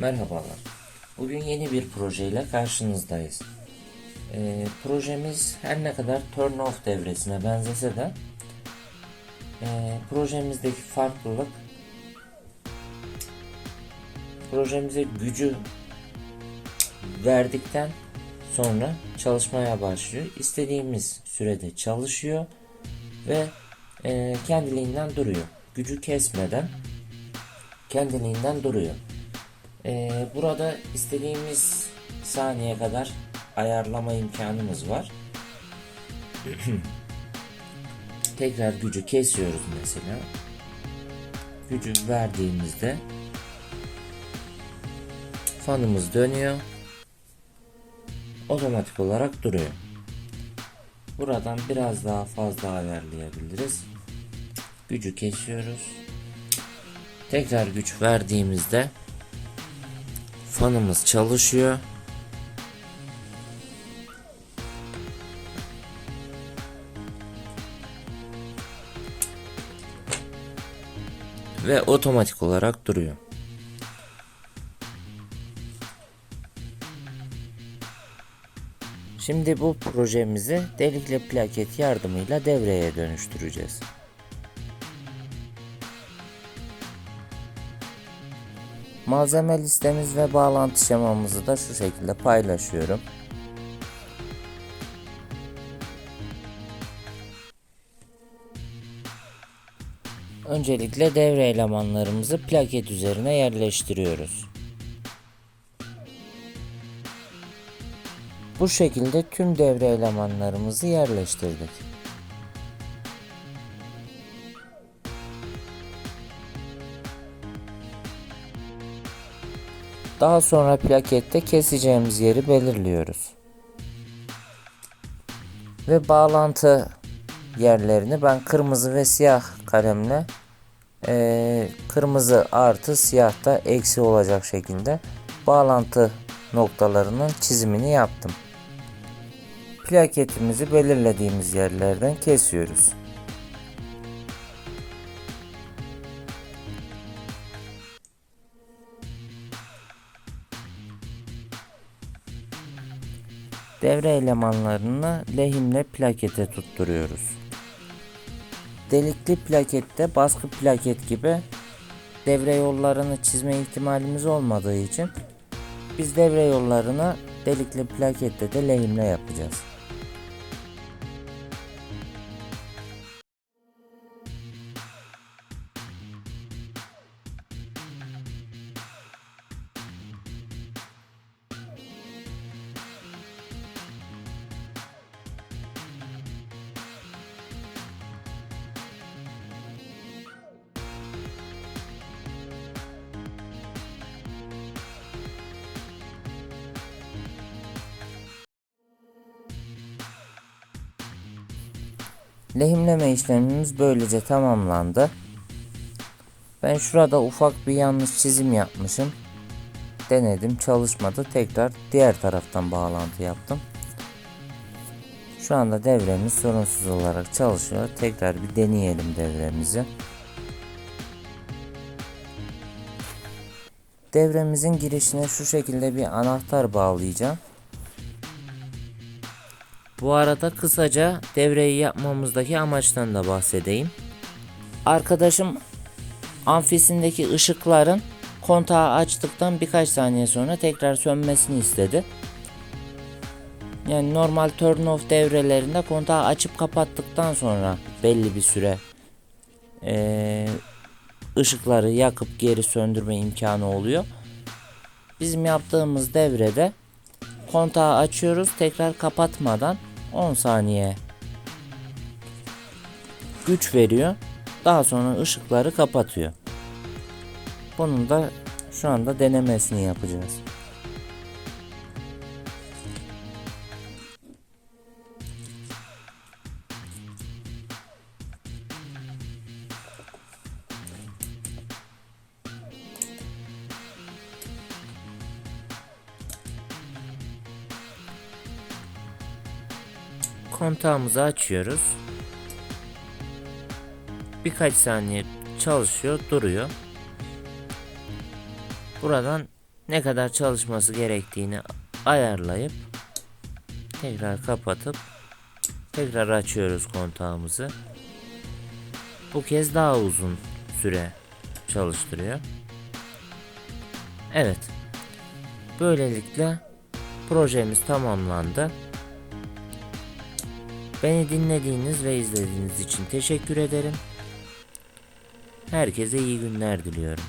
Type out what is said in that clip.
Merhabalar. Bugün yeni bir projeyle karşınızdayız. Ee, projemiz her ne kadar turn off devresine benzese de e, projemizdeki farklılık projemize gücü verdikten sonra çalışmaya başlıyor. İstediğimiz sürede çalışıyor ve e, kendiliğinden duruyor. Gücü kesmeden kendiliğinden duruyor. Ee, burada istediğimiz saniye kadar ayarlama imkanımız var. Tekrar gücü kesiyoruz mesela. Gücü verdiğimizde fanımız dönüyor. Otomatik olarak duruyor. Buradan biraz daha fazla ayarlayabiliriz. Gücü kesiyoruz. Tekrar güç verdiğimizde fanımız çalışıyor. Ve otomatik olarak duruyor. Şimdi bu projemizi delikli plaket yardımıyla devreye dönüştüreceğiz. Malzeme listemiz ve bağlantı şemamızı da şu şekilde paylaşıyorum. Öncelikle devre elemanlarımızı plaket üzerine yerleştiriyoruz. Bu şekilde tüm devre elemanlarımızı yerleştirdik. Daha sonra plakette keseceğimiz yeri belirliyoruz. Ve bağlantı yerlerini ben kırmızı ve siyah kalemle eee, kırmızı artı siyah da eksi olacak şekilde bağlantı noktalarının çizimini yaptım. Plaketimizi belirlediğimiz yerlerden kesiyoruz. Devre elemanlarını lehimle plakete tutturuyoruz. Delikli plakette baskı plaket gibi devre yollarını çizme ihtimalimiz olmadığı için biz devre yollarını delikli plakette de lehimle yapacağız. Lehimleme işlemimiz böylece tamamlandı. Ben şurada ufak bir yanlış çizim yapmışım. Denedim çalışmadı. Tekrar diğer taraftan bağlantı yaptım. Şu anda devremiz sorunsuz olarak çalışıyor. Tekrar bir deneyelim devremizi. Devremizin girişine şu şekilde bir anahtar bağlayacağım. Bu arada kısaca devreyi yapmamızdaki amaçtan da bahsedeyim. Arkadaşım amfisindeki ışıkların kontağı açtıktan birkaç saniye sonra tekrar sönmesini istedi. Yani normal turn off devrelerinde kontağı açıp kapattıktan sonra belli bir süre eee, ışıkları yakıp geri söndürme imkanı oluyor. Bizim yaptığımız devrede kontağı açıyoruz tekrar kapatmadan 10 saniye güç veriyor. Daha sonra ışıkları kapatıyor. Bunun da şu anda denemesini yapacağız. Kontağımızı açıyoruz. Birkaç saniye çalışıyor, duruyor. Buradan ne kadar çalışması gerektiğini ayarlayıp tekrar kapatıp tekrar açıyoruz kontağımızı. Bu kez daha uzun süre çalıştırıyor. Evet. Böylelikle projemiz tamamlandı. Beni dinlediğiniz ve izlediğiniz için teşekkür ederim. Herkese iyi günler diliyorum.